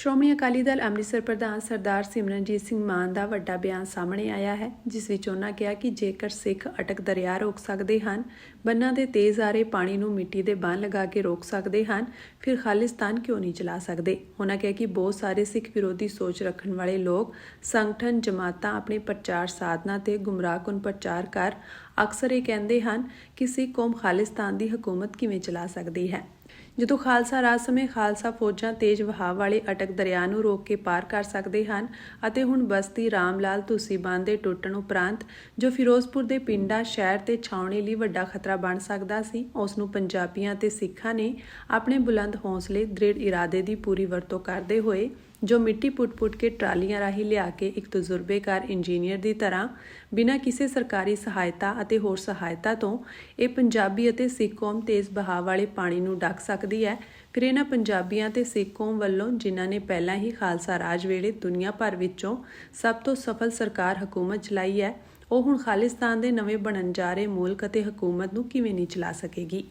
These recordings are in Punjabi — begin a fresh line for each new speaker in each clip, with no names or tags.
ਸ਼੍ਰੋਮਣੀ ਅਕਾਲੀ ਦਲ ਅੰਮ੍ਰਿਤਸਰ ਪ੍ਰਧਾਨ ਸਰਦਾਰ ਸਿਮਰਨਜੀਤ ਸਿੰਘ ਮਾਨ ਦਾ ਵੱਡਾ ਬਿਆਨ ਸਾਹਮਣੇ ਆਇਆ ਹੈ, ਜਿਸ ਵਿੱਚ ਉਹਨਾਂ ਕਿਹਾ ਕਿ ਜੇਕਰ ਸਿੱਖ ਅਟਕ ਦਰਿਆ ਰੋਕ ਸਕਦੇ ਹਨ, ਬੰਨਾਂ ਦੇ ਤੇਜ਼ ਆ ਰਹੇ ਪਾਣੀ ਨੂੰ ਮਿੱਟੀ ਦੇ ਬੰਨ ਲਗਾ ਕੇ ਰੋਕ ਸਕਦੇ ਹਨ, ਫਿਰ ਖਾਲਿਸਤਾਨ ਕਿਉਂ ਨਹੀਂ ਚਲਾ ਸਕਦੇ? ਉਹਨਾਂ ਕਿਹਾ ਕਿ ਬਹੁਤ ਸਾਰੇ ਸਿੱਖ ਵਿਰੋਧੀ ਸੋਚ ਰੱਖਣ ਵਾਲੇ ਲੋਕ ਸੰਗਠਨ, ਜਮਾਤਾਂ ਆਪਣੇ ਪ੍ਰਚਾਰ ਸਾਧਨਾਂ ਤੇ ਗੁੰਮਰਾਹਕੁਨ ਪ੍ਰਚਾਰ ਕਰ ਅਕਸਰ ਇਹ ਕਹਿੰਦੇ ਹਨ ਕਿ ਸਿੱਖ ਕੌਮ ਖਾਲਿਸਤਾਨ ਦੀ ਹਕੂਮਤ ਕਿਵੇਂ ਚਲਾ ਸਕਦੀ ਹੈ। ਜਦੋਂ ਖਾਲਸਾ ਰਾਜ ਸਮੇਂ ਖਾਲਸਾ ਫੌਜਾਂ ਤੇਜ਼ ਵਹਾਅ ਵਾਲੇ ਅਟਕ ਦਰਿਆ ਨੂੰ ਰੋਕ ਕੇ ਪਾਰ ਕਰ ਸਕਦੇ ਹਨ ਅਤੇ ਹੁਣ ਬਸਤੀ ਰਾਮਲਾਲ ਤੁਸੀਂ ਬੰਦ ਦੇ ਟੁੱਟਣ ਉਪਰੰਤ ਜੋ ਫਿਰੋਜ਼ਪੁਰ ਦੇ ਪਿੰਡਾਂ, ਸ਼ਹਿਰ ਤੇ ਛਾਉਣੀ ਲਈ ਵੱਡਾ ਖਤਰਾ ਬਣ ਸਕਦਾ ਸੀ ਉਸ ਨੂੰ ਪੰਜਾਬੀਆਂ ਤੇ ਸਿੱਖਾਂ ਨੇ ਆਪਣੇ ਬੁਲੰਦ ਹੌਸਲੇ, ਦ੍ਰਿੜ ਇਰਾਦੇ ਦੀ ਪੂਰੀ ਵਰਤੋਂ ਕਰਦੇ ਹੋਏ ਜੋ ਮਿੱਟੀ ਪੁੱਟ-ਪੁੱਟ ਕੇ ਟਰਾਲੀਆਂ ਰਾਹੀਂ ਲਿਆ ਕੇ ਇੱਕ ਤਜਰਬੇਕਾਰ ਇੰਜੀਨੀਅਰ ਦੀ ਤਰ੍ਹਾਂ ਬਿਨਾਂ ਕਿਸੇ ਸਰਕਾਰੀ ਸਹਾਇਤਾ ਅਤੇ ਹੋਰ ਸਹਾਇਤਾ ਤੋਂ ਇਹ ਪੰਜਾਬੀ ਅਤੇ ਸਿੱਖ ਕੌਮ ਤੇਜ਼ ਬਹਾਅ ਵਾਲੇ ਪਾਣੀ ਨੂੰ ਡੱਕ ਸਕਦੀ ਹੈ। ਫਿਰ ਇਹਨਾਂ ਪੰਜਾਬੀਆਂ ਤੇ ਸਿੱਖ ਕੌਮ ਵੱਲੋਂ ਜਿਨ੍ਹਾਂ ਨੇ ਪਹਿਲਾਂ ਹੀ ਖਾਲਸਾ ਰਾਜ ਵੇਲੇ ਦੁਨੀਆ ਭਰ ਵਿੱਚੋਂ ਸਭ ਤੋਂ ਸਫਲ ਸਰਕਾਰ ਹਕੂਮਤ ਚਲਾਈ ਹੈ, ਉਹ ਹੁਣ ਖਾਲਿਸਤਾਨ ਦੇ ਨਵੇਂ ਬਣਨ ਜਾ ਰਹੇ ਮੁਲਕ ਅਤੇ ਹਕੂਮਤ ਨੂੰ ਕਿਵੇਂ ਨਹੀਂ ਚਲਾ ਸਕੇਗੀ?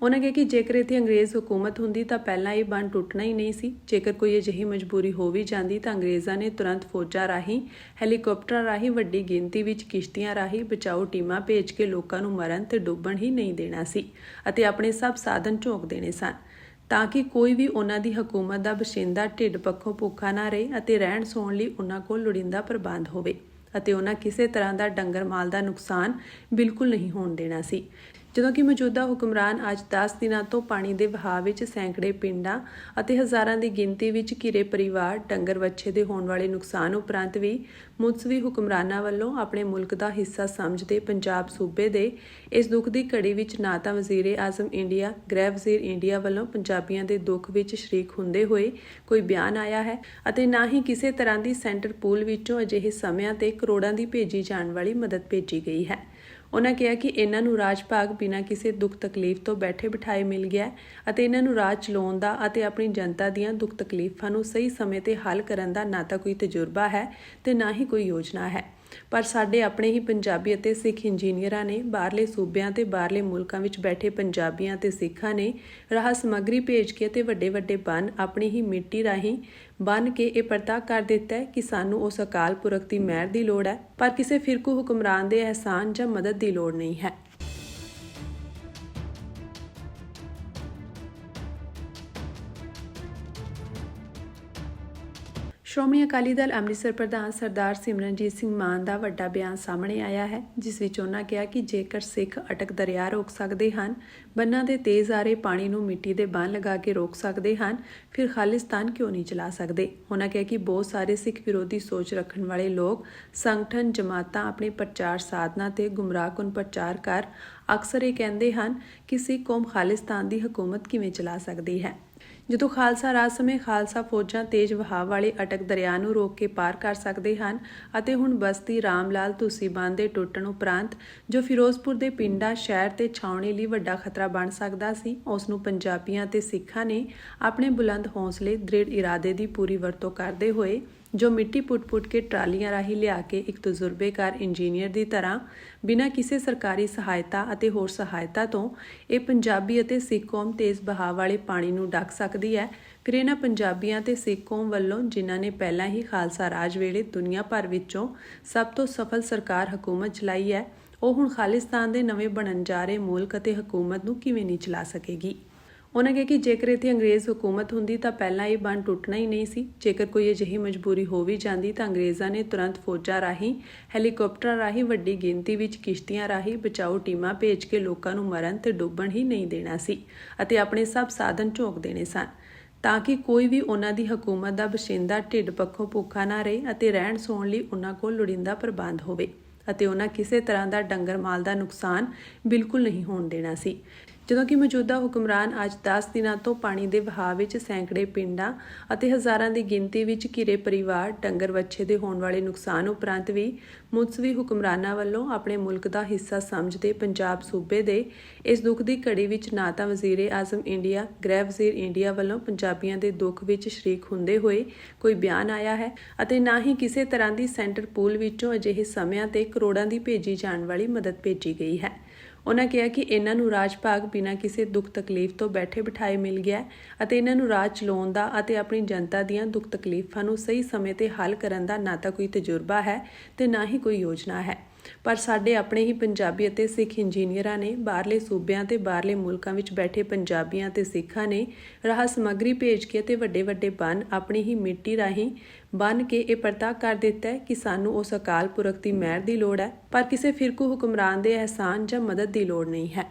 ਉਹਨਾਂ ਕਿਹਾ ਕਿ ਜੇਕਰ ਇੱਥੇ ਅੰਗਰੇਜ਼ ਹਕੂਮਤ ਹੁੰਦੀ ਤਾਂ ਪਹਿਲਾਂ ਇਹ ਬੰਨ ਟੁੱਟਣਾ ਹੀ ਨਹੀਂ ਸੀ। ਜੇਕਰ ਕੋਈ ਅਜਿਹੀ ਮਜਬੂਰੀ ਹੋ ਵੀ ਜਾਂਦੀ ਤਾਂ ਅੰਗਰੇਜ਼ਾਂ ਨੇ ਤੁਰੰਤ ਫੌਜਾਂ ਰਾਹੀਂ, ਹੈਲੀਕਾਪਟਰਾਂ ਰਾਹੀਂ ਵੱਡੀ ਗਿਣਤੀ ਵਿੱਚ ਕਿਸ਼ਤੀਆਂ ਰਾਹੀਂ ਬਚਾਓ ਟੀਮਾਂ ਭੇਜ ਕੇ ਲੋਕਾਂ ਨੂੰ ਮਰਨ ਤੇ ਡੁੱਬਣ ਹੀ ਨਹੀਂ ਦੇਣਾ ਸੀ ਅਤੇ ਆਪਣੇ ਸਭ ਸਾਧਨ ਝੋਕ ਦੇਣੇ ਸਨ। ਤਾਂ ਕਿ ਕੋਈ ਵੀ ਉਹਨਾਂ ਦੀ ਹਕੂਮਤ ਦਾ ਬਸ਼ਿੰਦਾ ਢਿੱਡ ਪੱਖੋਂ ਭੁੱਖਾ ਨਾ ਰਹੇ ਅਤੇ ਰਹਿਣ ਸੌਣ ਲਈ ਉਹਨਾਂ ਕੋਲ ਲੋੜੀਂਦਾ ਪ੍ਰਬੰਧ ਹੋਵੇ ਅਤੇ ਉਹਨਾਂ ਕਿਸੇ ਤਰ੍ਹਾਂ ਦਾ ਡੰਗਰ ਮਾਲ ਦਾ ਨੁਕਸਾਨ ਬਿਲਕੁਲ ਨਹੀਂ ਹੋਣ ਦੇਣਾ ਸੀ। ਜਦੋਂ ਕਿ ਮੌਜੂਦਾ ਹੁਕਮਰਾਨ ਅੱਜ 10 ਦਿਨਾਂ ਤੋਂ ਪਾਣੀ ਦੇ ਵਹਾਅ ਵਿੱਚ ਸੈਂਕੜੇ ਪਿੰਡਾਂ ਅਤੇ ਹਜ਼ਾਰਾਂ ਦੀ ਗਿਣਤੀ ਵਿੱਚ ਘਿਰੇ ਪਰਿਵਾਰ, ਡੰਗਰ ਵੱਛੇ ਦੇ ਹੋਣ ਵਾਲੇ ਨੁਕਸਾਨ ਉਪਰੰਤ ਵੀ ਮੁਤਸਵੀ ਹੁਕਮਰਾਨਾਂ ਵੱਲੋਂ ਆਪਣੇ ਮੁਲਕ ਦਾ ਹਿੱਸਾ ਸਮਝਦੇ ਪੰਜਾਬ ਸੂਬੇ ਦੇ ਇਸ ਦੁੱਖ ਦੀ ਘੜੀ ਵਿੱਚ ਨਾ ਤਾਂ ਵਜ਼ੀਰੇ ਆਜ਼ਮ ਇੰਡੀਆ, ਗ੍ਰਹਿ ਵਜ਼ੀਰ ਇੰਡੀਆ ਵੱਲੋਂ ਪੰਜਾਬੀਆਂ ਦੇ ਦੁੱਖ ਵਿੱਚ ਸ਼ਰੀਕ ਹੁੰਦੇ ਹੋਏ ਕੋਈ ਬਿਆਨ ਆਇਆ ਹੈ ਅਤੇ ਨਾ ਹੀ ਕਿਸੇ ਤਰ੍ਹਾਂ ਦੀ ਸੈਂਟਰ ਪੂਲ ਵਿੱਚੋਂ ਅਜਿਹੇ ਸਮਿਆਂ ਤੇ ਕਰੋੜਾਂ ਦੀ ਭੇਜੀ ਜਾਣ ਵਾਲੀ ਮਦਦ ਭੇਜੀ ਗਈ ਹੈ। ਉਹਨਾਂ ਕਿਹਾ ਕਿ ਇਹਨਾਂ ਨੂੰ ਰਾਜ ਭਾਗ ਬਿਨਾਂ ਕਿਸੇ ਦੁੱਖ ਤਕਲੀਫ ਤੋਂ ਬੈਠੇ ਬਿਠਾਏ ਮਿਲ ਗਿਆ ਅਤੇ ਇਹਨਾਂ ਨੂੰ ਰਾਜ ਚਲਾਉਣ ਦਾ ਅਤੇ ਆਪਣੀ ਜਨਤਾ ਦੀਆਂ ਦੁੱਖ ਤਕਲੀਫਾਂ ਨੂੰ ਸਹੀ ਸਮੇਂ ਤੇ ਹੱਲ ਕਰਨ ਦਾ ਨਾ ਤਾਂ ਕੋਈ ਤਜਰਬਾ ਹੈ ਤੇ ਨਾ ਹੀ ਕੋਈ ਯੋਜਨਾ ਹੈ। ਪਰ ਸਾਡੇ ਆਪਣੇ ਹੀ ਪੰਜਾਬੀ ਅਤੇ ਸਿੱਖ ਇੰਜੀਨੀਅਰਾਂ ਨੇ ਬਾਹਰਲੇ ਸੂਬਿਆਂ ਤੇ ਬਾਹਰਲੇ ਮੁਲਕਾਂ ਵਿੱਚ ਬੈਠੇ ਪੰਜਾਬੀਆਂ ਤੇ ਸਿੱਖਾਂ ਨੇ ਰਾਹ ਸਮੱਗਰੀ ਭੇਜ ਕੇ ਤੇ ਵੱਡੇ ਵੱਡੇ ਬੰਨ ਆਪਣੀ ਹੀ ਮਿੱਟੀ ਰਾਹੀਂ ਬੰਨ ਕੇ ਇਹ ਪਰਤਾ ਕਰ ਦਿੱਤਾ ਹੈ ਕਿ ਸਾਨੂੰ ਉਸ ਅਕਾਲ ਪੁਰਖ ਦੀ ਮਿਹਰ ਦੀ ਲੋੜ ਹੈ, ਪਰ ਕਿਸੇ ਫਿਰਕੂ ਹੁਕਮਰਾਨ ਦੇ ਅਹਿਸਾਨ ਜਾਂ ਮਦਦ ਦੀ ਲੋੜ ਨਹੀਂ ਹੈ। ਸ਼੍ਰੋਮਣੀ ਅਕਾਲੀ ਦਲ ਅੰਮ੍ਰਿਤਸਰ ਪ੍ਰਧਾਨ ਸਰਦਾਰ ਸਿਮਰਨਜੀਤ ਸਿੰਘ ਮਾਨ ਦਾ ਵੱਡਾ ਬਿਆਨ ਸਾਹਮਣੇ ਆਇਆ ਹੈ, ਜਿਸ ਵਿੱਚ ਉਹਨਾਂ ਕਿਹਾ ਕਿ ਜੇਕਰ ਸਿੱਖ ਅਟਕ ਦਰਿਆ ਰੋਕ ਸਕਦੇ ਹਨ, ਬੰਨਾਂ ਦੇ ਤੇਜ਼ ਆ ਰਹੇ ਪਾਣੀ ਨੂੰ ਮਿੱਟੀ ਦੇ ਬੰਨ ਲਗਾ ਕੇ ਰੋਕ ਸਕਦੇ ਹਨ, ਫਿਰ ਖਾਲਿਸਤਾਨ ਕਿਉਂ ਨਹੀਂ ਚਲਾ ਸਕਦੇ? ਉਹਨਾਂ ਕਿਹਾ ਕਿ ਬਹੁਤ ਸਾਰੇ ਸਿੱਖ ਵਿਰੋਧੀ ਸੋਚ ਰੱਖਣ ਵਾਲੇ ਲੋਕ ਸੰਗਠਨ, ਜਮਾਤਾਂ ਆਪਣੇ ਪ੍ਰਚਾਰ ਸਾਧਨਾਂ ਤੇ ਗੁੰਮਰਾਹਕੁਨ ਪ੍ਰਚਾਰ ਕਰ ਅਕਸਰ ਇਹ ਕਹਿੰਦੇ ਹਨ ਕਿ ਸਿੱਖ ਕੌਮ ਖਾਲਿਸਤਾਨ ਦੀ ਹਕੂਮਤ ਕਿਵੇਂ ਚਲਾ ਸਕਦੀ ਹੈ। ਜਦੋਂ ਖਾਲਸਾ ਰਾਜ ਸਮੇਂ ਖਾਲਸਾ ਫੌਜਾਂ ਤੇਜ਼ ਵਹਾਅ ਵਾਲੇ ਅਟਕ ਦਰਿਆ ਨੂੰ ਰੋਕ ਕੇ ਪਾਰ ਕਰ ਸਕਦੇ ਹਨ ਅਤੇ ਹੁਣ ਬਸਤੀ ਰਾਮਲਾਲ ਤੁਸੀ ਬੰਦ ਦੇ ਟੁੱਟਣ ਉਪਰੰਤ ਜੋ ਫਿਰੋਜ਼ਪੁਰ ਦੇ ਪਿੰਡਾਂ, ਸ਼ਹਿਰ ਤੇ ਛਾਉਣੀ ਲਈ ਵੱਡਾ ਖਤਰਾ ਬਣ ਸਕਦਾ ਸੀ, ਉਸ ਨੂੰ ਪੰਜਾਬੀਆਂ ਤੇ ਸਿੱਖਾਂ ਨੇ ਆਪਣੇ ਬੁਲੰਦ ਹੌਸਲੇ, ਦ੍ਰਿੜ ਇਰਾਦੇ ਦੀ ਪੂਰੀ ਵਰਤੋਂ ਕਰਦੇ ਹੋਏ ਜੋ ਮਿੱਟੀ ਪੁੱਟ-ਪੁੱਟ ਕੇ ਟਰਾਲੀਆਂ ਰਾਹੀਂ ਲਿਆ ਕੇ ਇੱਕ ਤਜਰਬੇਕਾਰ ਇੰਜੀਨੀਅਰ ਦੀ ਤਰ੍ਹਾਂ, ਬਿਨਾਂ ਕਿਸੇ ਸਰਕਾਰੀ ਸਹਾਇਤਾ ਅਤੇ ਹੋਰ ਸਹਾਇਤਾ ਤੋਂ, ਇਹ ਪੰਜਾਬੀ ਅਤੇ ਸਿੱਖ ਕੌਮ ਤੇਜ਼ ਬਹਾਅ ਵਾਲੇ ਪਾਣੀ ਨੂੰ ਡੱਕ ਸਕਦੀ ਹੈ। ਫਿਰ ਇਹਨਾਂ ਪੰਜਾਬੀਆਂ ਤੇ ਸਿੱਖ ਕੌਮ ਵੱਲੋਂ ਜਿਨ੍ਹਾਂ ਨੇ ਪਹਿਲਾਂ ਹੀ ਖਾਲਸਾ ਰਾਜ ਵੇਲੇ ਦੁਨੀਆ ਭਰ ਵਿੱਚੋਂ ਸਭ ਤੋਂ ਸਫਲ ਸਰਕਾਰ ਹਕੂਮਤ ਚਲਾਈ ਹੈ, ਉਹ ਹੁਣ ਖਾਲਿਸਤਾਨ ਦੇ ਨਵੇਂ ਬਣਨ ਜਾ ਰਹੇ ਮੁਲਕ ਅਤੇ ਹਕੂਮਤ ਨੂੰ ਕਿਵੇਂ ਨਹੀਂ ਚਲਾ ਸਕੇਗੀ? ਉਹਨਾਂ ਕਿਹਾ ਕਿ ਜੇਕਰ ਇੱਥੇ ਅੰਗਰੇਜ਼ ਹਕੂਮਤ ਹੁੰਦੀ ਤਾਂ ਪਹਿਲਾਂ ਇਹ ਬੰਨ ਟੁੱਟਣਾ ਹੀ ਨਹੀਂ ਸੀ। ਜੇਕਰ ਕੋਈ ਅਜਿਹੀ ਮਜਬੂਰੀ ਹੋ ਵੀ ਜਾਂਦੀ ਤਾਂ ਅੰਗਰੇਜ਼ਾਂ ਨੇ ਤੁਰੰਤ ਫੌਜਾਂ ਰਾਹੀਂ, ਹੈਲੀਕਾਪਟਰਾਂ ਰਾਹੀਂ ਵੱਡੀ ਗਿਣਤੀ ਵਿੱਚ ਕਿਸ਼ਤੀਆਂ ਰਾਹੀਂ ਬਚਾਓ ਟੀਮਾਂ ਭੇਜ ਕੇ ਲੋਕਾਂ ਨੂੰ ਮਰਨ ਤੇ ਡੁੱਬਣ ਹੀ ਨਹੀਂ ਦੇਣਾ ਸੀ ਅਤੇ ਆਪਣੇ ਸਭ ਸਾਧਨ ਝੋਕ ਦੇਣੇ ਸਨ। ਤਾਂ ਕਿ ਕੋਈ ਵੀ ਉਹਨਾਂ ਦੀ ਹਕੂਮਤ ਦਾ ਬਸ਼ਿੰਦਾ ਢਿੱਡ ਪੱਖੋਂ ਭੁੱਖਾ ਨਾ ਰਹੇ ਅਤੇ ਰਹਿਣ ਸੌਣ ਲਈ ਉਹਨਾਂ ਕੋਲ ਲੋੜੀਂਦਾ ਪ੍ਰਬੰਧ ਹੋਵੇ ਅਤੇ ਉਹਨਾਂ ਕਿਸੇ ਤਰ੍ਹਾਂ ਦਾ ਡੰਗਰ ਮਾਲ ਦਾ ਨੁਕਸਾਨ ਬਿਲਕੁਲ ਨਹੀਂ ਹੋਣ ਦੇਣਾ ਸੀ। ਜਦੋਂ ਕਿ ਮੌਜੂਦਾ ਹੁਕਮਰਾਨ ਅੱਜ 10 ਦਿਨਾਂ ਤੋਂ ਪਾਣੀ ਦੇ ਵਹਾਅ ਵਿੱਚ ਸੈਂਕੜੇ ਪਿੰਡਾਂ ਅਤੇ ਹਜ਼ਾਰਾਂ ਦੀ ਗਿਣਤੀ ਵਿੱਚ ਘਿਰੇ ਪਰਿਵਾਰ, ਡੰਗਰ ਵੱਛੇ ਦੇ ਹੋਣ ਵਾਲੇ ਨੁਕਸਾਨ ਉਪਰੰਤ ਵੀ ਮੁਤਸਵੀ ਹੁਕਮਰਾਨਾਂ ਵੱਲੋਂ ਆਪਣੇ ਮੁਲਕ ਦਾ ਹਿੱਸਾ ਸਮਝਦੇ ਪੰਜਾਬ ਸੂਬੇ ਦੇ ਇਸ ਦੁੱਖ ਦੀ ਘੜੀ ਵਿੱਚ ਨਾ ਤਾਂ ਵਜ਼ੀਰੇ ਆਜ਼ਮ ਇੰਡੀਆ, ਗ੍ਰਹਿ ਵਜ਼ੀਰ ਇੰਡੀਆ ਵੱਲੋਂ ਪੰਜਾਬੀਆਂ ਦੇ ਦੁੱਖ ਵਿੱਚ ਸ਼ਰੀਕ ਹੁੰਦੇ ਹੋਏ ਕੋਈ ਬਿਆਨ ਆਇਆ ਹੈ ਅਤੇ ਨਾ ਹੀ ਕਿਸੇ ਤਰ੍ਹਾਂ ਦੀ ਸੈਂਟਰ ਪੂਲ ਵਿੱਚੋਂ ਅਜਿਹੇ ਸਮਿਆਂ ਤੇ ਕਰੋੜਾਂ ਦੀ ਭੇਜੀ ਜਾਣ ਵਾਲੀ ਮਦਦ ਭੇਜੀ ਗਈ ਹੈ। ਉਹਨਾਂ ਕਿਹਾ ਕਿ ਇਹਨਾਂ ਨੂੰ ਰਾਜ ਭਾਗ ਬਿਨਾਂ ਕਿਸੇ ਦੁੱਖ ਤਕਲੀਫ ਤੋਂ ਬੈਠੇ ਬਿਠਾਏ ਮਿਲ ਗਿਆ ਅਤੇ ਇਹਨਾਂ ਨੂੰ ਰਾਜ ਚਲਾਉਣ ਦਾ ਅਤੇ ਆਪਣੀ ਜਨਤਾ ਦੀਆਂ ਦੁੱਖ ਤਕਲੀਫਾਂ ਨੂੰ ਸਹੀ ਸਮੇਂ ਤੇ ਹੱਲ ਕਰਨ ਦਾ ਨਾ ਤਾਂ ਕੋਈ ਤਜਰਬਾ ਹੈ ਤੇ ਨਾ ਹੀ ਕੋਈ ਯੋਜਨਾ ਹੈ। ਪਰ ਸਾਡੇ ਆਪਣੇ ਹੀ ਪੰਜਾਬੀ ਅਤੇ ਸਿੱਖ ਇੰਜੀਨੀਅਰਾਂ ਨੇ ਬਾਹਰਲੇ ਸੂਬਿਆਂ ਤੇ ਬਾਹਰਲੇ ਮੁਲਕਾਂ ਵਿੱਚ ਬੈਠੇ ਪੰਜਾਬੀਆਂ ਤੇ ਸਿੱਖਾਂ ਨੇ ਰਾਹ ਸਮੱਗਰੀ ਭੇਜ ਕੇ ਤੇ ਵੱਡੇ ਵੱਡੇ ਬੰਨ ਆਪਣੀ ਹੀ ਮਿੱਟੀ ਰਾਹੀਂ ਬੰਨ ਕੇ ਇਹ ਪਰਤਾ ਕਰ ਦਿੱਤਾ ਹੈ ਕਿ ਸਾਨੂੰ ਉਸ ਅਕਾਲ ਪੁਰਖ ਦੀ ਮਿਹਰ ਦੀ ਲੋੜ ਹੈ, ਪਰ ਕਿਸੇ ਫਿਰਕੂ ਹੁਕਮਰਾਨ ਦੇ ਅਹਿਸਾਨ ਜਾਂ ਮਦਦ ਦੀ ਲੋੜ ਨਹੀਂ ਹੈ।